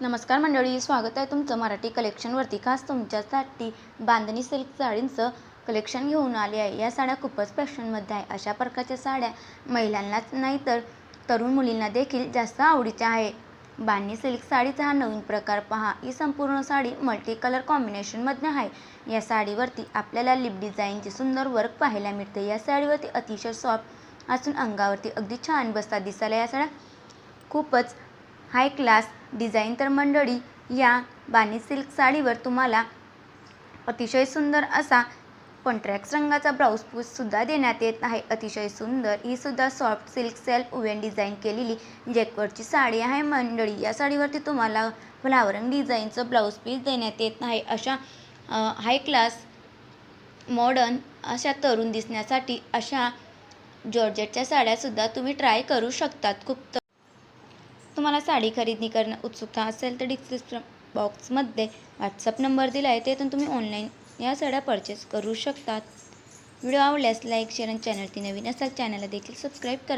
नमस्कार मंडळी स्वागत आहे तुमचं मराठी कलेक्शनवरती खास तुमच्यासाठी बांधणी सिल्क साडींचं कलेक्शन घेऊन आले आहे. या साड्या खूपच फॅशनमध्ये आहे. अशा प्रकारच्या साड्या महिलांनाच नाही तर तरुण मुलींना देखील जास्त आवडीच्या आहे. बांधणी सिल्क साडीचा हा नवीन प्रकार पहा. ही संपूर्ण साडी मल्टी कलर कॉम्बिनेशनमध्ये आहे. या साडीवरती आपल्याला लिप डिझाईनचे सुंदर वर्क पाहायला मिळते. या साडीवरती अतिशय सॉफ्ट असून अंगावरती अगदी छान बसतात दिसायला या साड्या खूपच हाय क्लास. डिझाईन तर मंडळी या बानी सिल्क साडीवर तुम्हाला अतिशय सुंदर असा कॉन्ट्रॅक्ट रंगाचा ब्लाऊज पीससुद्धा देण्यात येत आहे. अतिशय सुंदर ही सुद्धा soft silk self woven design केलेली जॅकवरची साडी आहे मंडळी. या साडीवरती तुम्हाला फ्लावरंग डिझाईनचं ब्लाऊज पीस देण्यात येत आहे. अशा हाय क्लास मॉडर्न अशा तरुण दिसण्यासाठी अशा जॉर्जेटच्या साड्यासुद्धा तुम्ही ट्राय करू शकतात. खूप तुम्हाला साडी खरेदी करणं उत्सुकता असेल तर डिस्क्रिप्शन बॉक्समध्ये व्हॉट्सअप नंबर दिला आहे तेथून तुम्ही ऑनलाईन या साड्या परचेस करू शकतात. व्हिडिओ आवडल्यास लाईक शेअर आणि चॅनलती नवीन असाल चॅनलला देखील सबस्क्राईब करा.